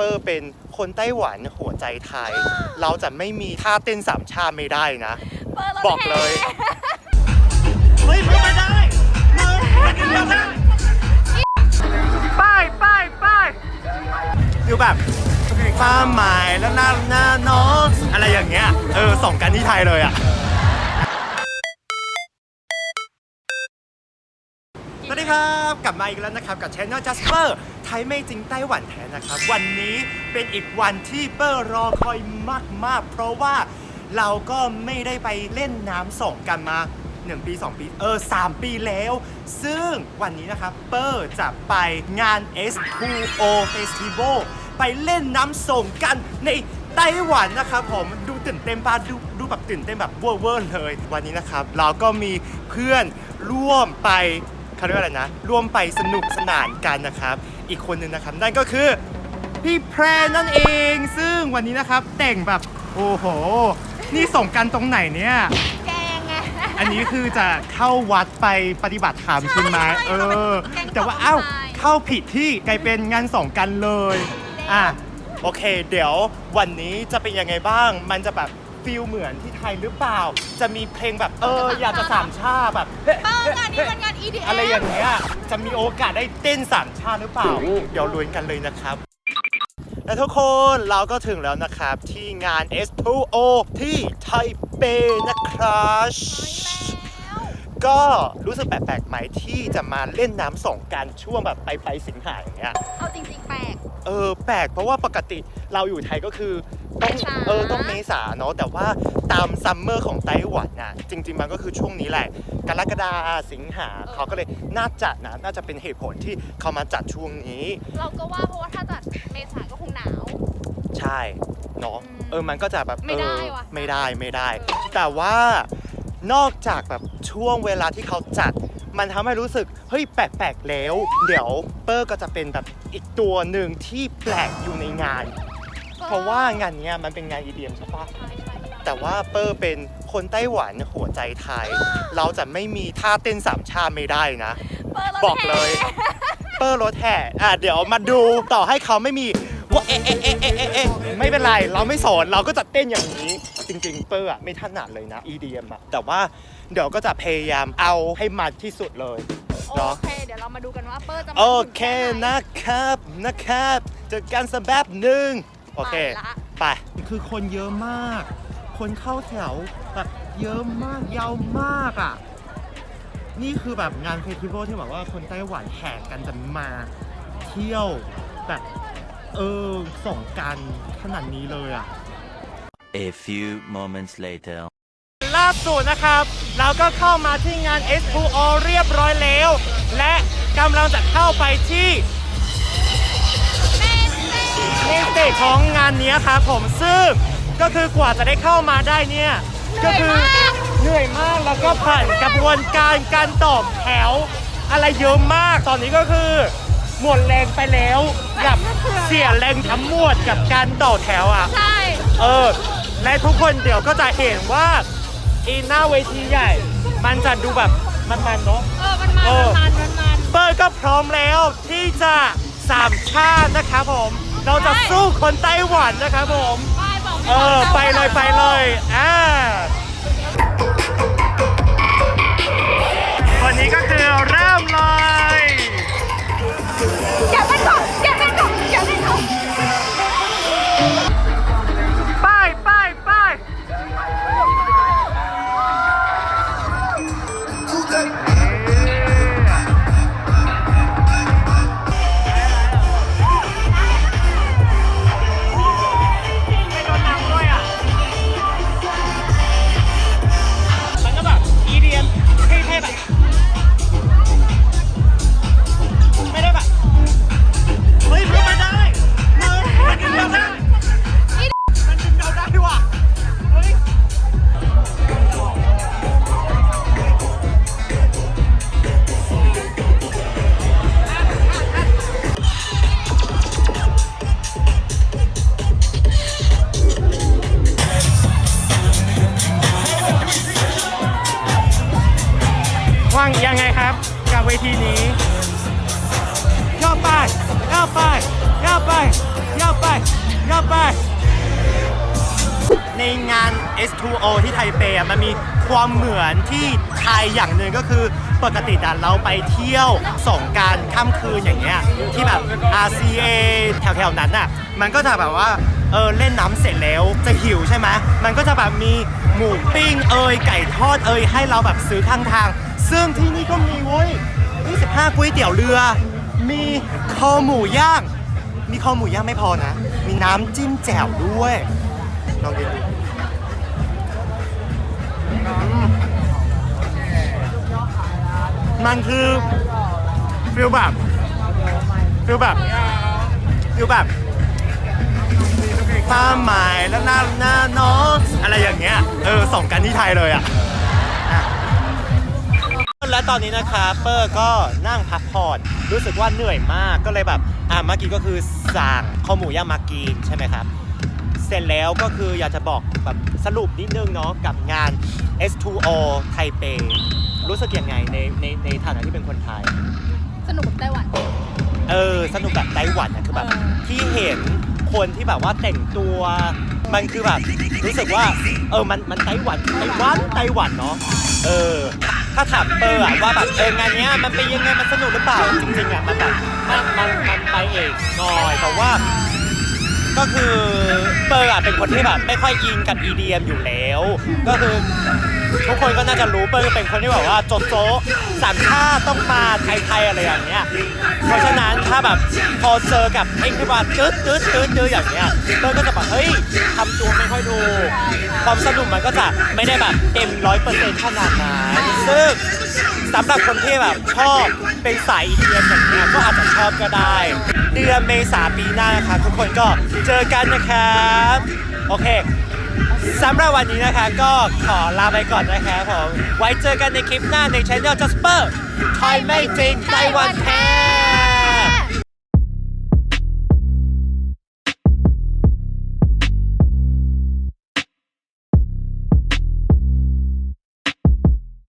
เปอร์เป็นคนไต้หวันหัวใจไทย เราจะไม่มีท่าเต้นสามชาติไม่ได้นะเปิดรถบอกเลยแห่เฮ้ยมึงมาได้มึงมากินเราได้ไปไปไปอยู่แบบป้าหมายแล้วหน้าหน้าน้องอะไรอย่างเงี้ย เออส่งกันที่ไทยเลยอะ ครับกลับมาอีกแล้วนะครับกับ Channel Jasper ไทยไม่จริงไต้หวันแท้นะครับ วันนี้เป็นอีกวันที่เปอร์รอคอยมาก ๆ เพราะว่าเราก็ไม่ได้ไปเล่นน้ำส่งกันมา 1 ปี 2 ปี เออ 3 ปีแล้ว ซึ่งวันนี้นะครับ เปอร์จะไปงาน S2O Festival ไปเล่นน้ำส่งกันในไต้หวันนะครับผมดูตื่นเต้นปะดูดูแบบตื่นเต้นแบบเวอร์ๆเลย วันนี้นะครับ เราก็มีเพื่อนร่วมไป เขาเรียกว่าอะไรนะ ร่วมไปสนุกสนานกันนะครับ อีกคนหนึ่งนะครับ นั่นก็คือพี่แพรนั่นเอง ซึ่งวันนี้นะครับแต่งแบบโอ้โห นี่ส่งกันตรงไหนเนี่ย แกงไง อันนี้คือจะเข้าวัดไปปฏิบัติธรรมใช่ไหมใช่เออ แกงแต่ว่าของเอ้าชายเข้าผิดที่กลายเป็นงานส่งกันเลย อะ โอเค เดี๋ยววันนี้จะเป็นยังไงบ้าง มันจะแบบ ฟิลเหมือนที่ไทยหรือเปล่า จะมีเพลงแบบเอออยากจะสามชาติแบบเปิ้ลงานนี้เป็นงาน EDM อะไรอย่างเงี้ยจะมีโอกาสได้เต้นสามชาติหรือเปล่า เดี๋ยวลุ้นกันเลยนะครับ และทุกคนเราก็ถึงแล้วนะครับที่งาน S2O ที่ไทเปนะครับก็รู้สึกแปลกๆไหมที่จะมาเล่นน้ำสงกรารช่วงแบบไปไปๆสิงหาอย่างเงี้ย เอาจริงๆแปลก เออแปลกเพราะว่าปกติเราอยู่ไทยก็คือ ต้องเมษา เออต้องเมษาเนาะแต่ว่าตามซัมเมอร์ของไต้หวันน่ะจริง ๆ มันก็คือช่วงนี้แหละ กรกฎาสิงหาเขาก็เลยน่าจะนะน่าจะเป็นเหตุผลที่เขามาจัดช่วงนี้ เราก็ว่าเพราะว่าถ้าจัดเมษาก็คงหนาว ใช่เนาะอืมเออมันก็จะแบบไม่ได้เออว่ะไม่ได้ไม่ได้ เออ แต่ว่านอกจากแบบช่วงเวลาที่เขาจัด มันทำให้รู้สึกเฮ้ยแปลกๆแล้ว เดี๋ยวเปอร์ก็จะเป็นแบบอีกตัวหนึ่งที่แปลกอยู่ในงาน เพราะว่างานเนี้ยมันเป็นงาน EDM ใช่ปะใช่ใช่ใช่แต่ว่าเปอร์เป็นคนไต้หวันหัวใจไทย เราจะไม่มีท่าเต้นสามชาติไม่ได้นะเปิดรถบอกเลยแห่เปอร์รถแห่อะเดี๋ยวมาดูต่อให้เขาไม่มีว่าเอ๊ะเอ๊ะเอ๊ะเอ๊ะเอ๊ะเอ๊ะไม่เป็นไร เราไม่สอนเราก็จะเต้นอย่างนี้ จริง ๆ เปอร์อะไม่ถนัดเลยนะ EDM อะแต่ว่าเดี๋ยวก็จะพยายามเอาให้มันที่สุดเลยโอเนาะเคเดี๋ยวเรามาดูกันว่าเปิดจะมาโอเคถึงแไหนะครับนะครับ เจอกันสักแบบหนึ่ง โอเคไปละไป คือคนเยอะมาก คนเข้าแถวแบบเยอะมาก ยาวมากอะ นี่คือแบบงานเฟสติวัลที่แบบว่าคนไต้หวันแห่กันจะมาเที่ยวแบบเออส่งกันขนาดนี้เลยอะ A few moments later. ล่าสุดนะครับ เราก็เข้ามาที่งาน S2O เรียบร้อยแล้ว และกำลังจะเข้าไปที่ ของงานเนี้ยครับผมซึ่งก็คือกว่าจะได้เข้ามาได้เนี่ยก็คืเหนื่อยมากแล้วก็ผ่านกระบวนการการตอบแถว อะไรเยอะมากตอนนี้ก็คือหมดแรงไปแล้วแบบเสียแรงทั้งหมดกับการต่อแถวอะใช่เออและทุกคนเดี๋ยวก็จะเห็นว่าอีหน้าเวทีใหญ่ มันจะดูแบบมันๆเนาะเออมันมาเออมันมันมันเปิดก็พร้อมแล้วที่จะสามชาตินะครับผม เราจะสู้คนไต้หวันนะครับผมไปบอกไม่เออบอกไปเลยไปเลยอ่าวันนี้ก็คือเริ่มเลยอย่ เท่ ว่างยังไงครับ กับเวทีนี้ย่อไปย่อไปย่อไปย่อไปย่อไป ในงาน S2O ที่ไทเปอะมันมีความเหมือนที่ไทยอย่างหนึ่งก็คือปกติอะเราไปเที่ยวสงกรารค่ำคืนอย่างเงี้ยที่แบบ RCA แถวๆนั้นอะมันก็จะแบบว่าเออเล่นน้ำเสร็จแล้วจะหิวใช่ไหมมันก็จะแบบมีหมูปิ้งเอยไก่ทอดเอยให้เราแบบซื้อข้างทาง ซึ่งที่นี่ก็มีเว้ย25ก๋วยเตี๋ยวเรือ มีคอหมูย่าง มีคอหมูย่างไม่พอนะ มีน้ำจิ้มแจ่วด้วยลองกินดูมันคือฟิลแบบฟิลแบบฟิลแบบฟ้าใหม่แล้วหน้าหน้าน้องอะไรอย่างเงี้ย เออส่งกันที่ไทยเลยอะอะ และตอนนี้นะคะเปอร์ก็นั่งพักผ่อนรู้สึกว่าเหนื่อยมากก็เลยแบบอะเมื่อกี้ก็คือสั่งข้าวหมูย่างมากีใช่ไหมครับ เสร็จแล้วก็คืออยากจะบอกแบบสรุปนิดนึงเนาะกับงาน S2O ไทเปรู้สึกยังไงในในในฐานะที่เป็นคนไทย สนุกกับไต้หวัน เออ สนุกแบบไต้หวันนะคือแบบ เออ ที่เห็นคนที่แบบว่าแต่งตัว มันคือแบบ รู้สึกว่า เออมันมันไต้หวันไต้หวันไต้หวันเนาะเออ ถ้าถามเปอร์อะว่าแบบเอองานเนี้ยมันเป็นยังไงมันสนุกหรือเปล่าจริงๆอะมันแบบมันมันมันไปเองหน่อยแต่ว่า ก็คือเปอร์อะเป็นคนที่แบบไม่ค่อยอินกับ EDM อยู่แล้ว ก็คือ ทุกคนก็น่าจะรู้เปอร์เป็นคนที่แบบว่าโจโจ๊ะสามชาติต้องมาไทยๆอะไรอย่างเงี้ย เพราะฉะนั้นถ้าแบบพอเจอกับเพลงที่ว่าจืดจืดจืดจืดอย่างเงี้ยเปอร์ก็จะแบบเฮ้ยทำตัวไม่ค่อยถูความสนุกมันก็จะไม่ได้แบบเต็มร้อยเปอร์เซ็นต์ขนาดนั้นซึ่งสำหรับคนที่แบบชอบเป็นสาย EDM อย่างเงี้ยก็อาจจะชอบก็ได้ เดือนเมษาปีหน้านะครับทุกคนก็เจอกันนะครับ โอเค สำหรับวันนี้นะคะก็ขอลาไปก่อนนะคะผมไว้เจอกันในคลิปหน้าในช anel Jasper ไทยไม่จริงไต้หวันแท้